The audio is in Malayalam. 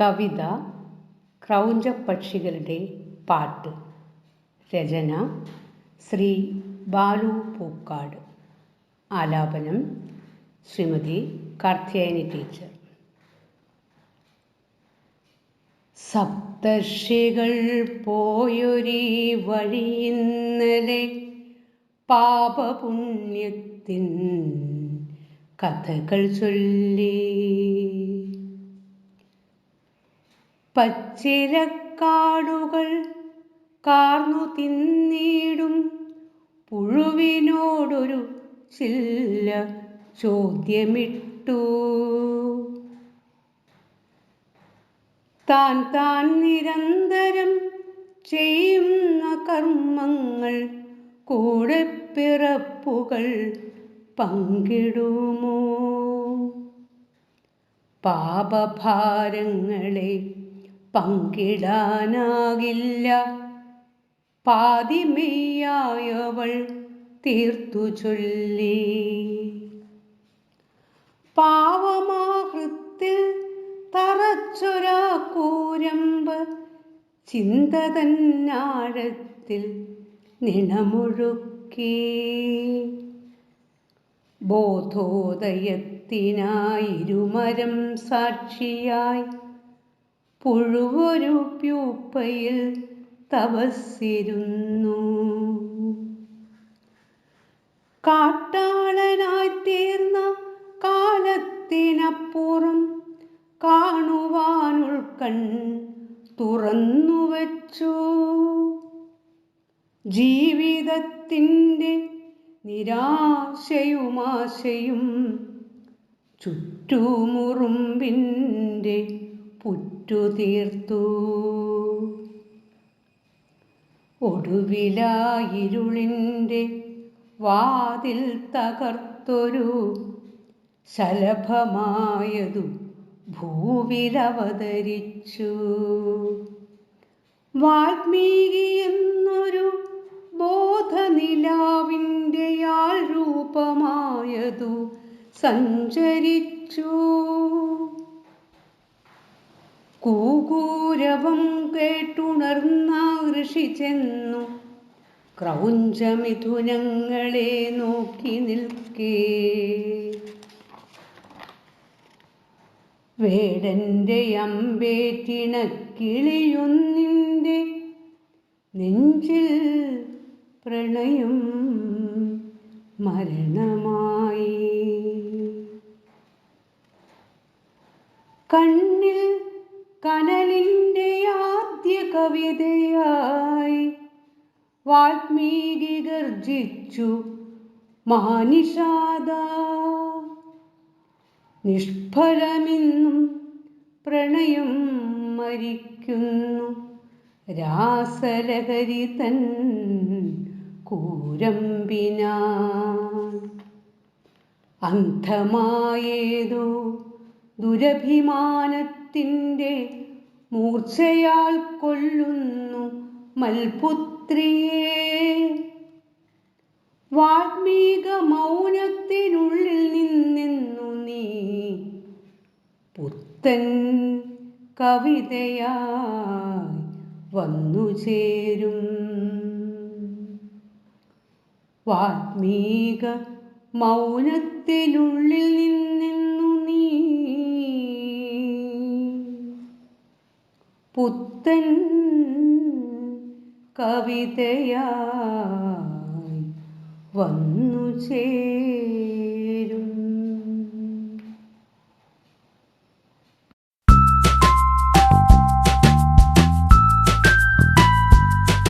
കവിത ക്രൗഞ്ചപ്പക്ഷികളുടെ പാട്ട് രചന ശ്രീ ബാലു പൂക്കാട്. ആലാപനം ശ്രീമതി കാർത്യായനി ടീച്ചർ. സപ്തർഷികൾ പോയൊരീ വഴി ഇന്നലെ പാപപുണ്യത്തിൻ കഥകൾ ചൊല്ലി. പച്ചിലക്കാടുകൾ കാർന്നു തിന്നിടും. പുഴുവിനോടൊരു ചില്ല ചോദ്യമിട്ടു. താൻ താൻ നിരന്തരം ചെയ്യുന്ന കർമ്മങ്ങൾ കൂടെ പിറപ്പുകൾ പങ്കിടുമോ? പാപഭാരങ്ങളെ പങ്കിടാനാകില്ല. പാതിമെയ്യായവൾ തീർത്തു ചൊല്ലി. പാവമാഹൃത്തിൽ തറച്ചൊരാ കൂരമ്പ് ചിന്ത തന്നാഴത്തിൽ നിണമൊഴുക്കി. ബോധോദയത്തിനായിരുമരം സാക്ഷിയായി പുഴുവൊരു പ്യൂപ്പയിൽ തപസ്സിരുന്നു. കാട്ടാളനായി തീർന്ന കാലത്തിനപ്പുറം കാണുവാനുൾക്കൺ തുറന്നു വച്ചു. ജീവിതത്തിന്റെ നിരാശയുമാശയും ചുറ്റുമുറുമ്പിന്റെ പുറ്റുതീർത്തു ഒടുവിലായിരുളിന്റെ വാതിൽ തകർത്തൊരു ശലഭമായതു ഭൂവിലവതരിച്ചു. വാൽമീകി എന്നൊരു ബോധനിലാവിന്റെയാൾ രൂപമായതു സഞ്ചരിച്ചു. കൂകൂരവം കേട്ടുണർന്ന ഋഷി ചെന്നു. ക്രൗഞ്ചമിഥുനങ്ങളെ നോക്കി നിൽക്കേ. വേടന്റെ അമ്പേറ്റിണക്കിളിയൊന്നിന്റെ നെഞ്ചിൽ പ്രണയം മരണമായി. കണ്ണിൽ കവിതയായി വാൽമീകി ഗർജിച്ചു മഹാനിഷാദ നിഷ്ഫലമിന്നും പ്രണയം മരിക്കുന്നു. രാസലഹരി തൻ കൂരമ്പിനാ. അന്ധമായേതോ ദുരഭിമാനത്തിന്റെ മൂർച്ചയാൽ കൊല്ലുന്നു മൽപുത്രിയെ. വാത്മീക മൗനത്തിനുള്ളിൽ നിന്നെന്നു നീ പുത്തൻ കവിതയായി വന്നു ചേരും. വാത്മീക മൗനത്തിനുള്ളിൽ നിന്നെന്നു പുത്തൻ കവിതയായി വന്നു ചേ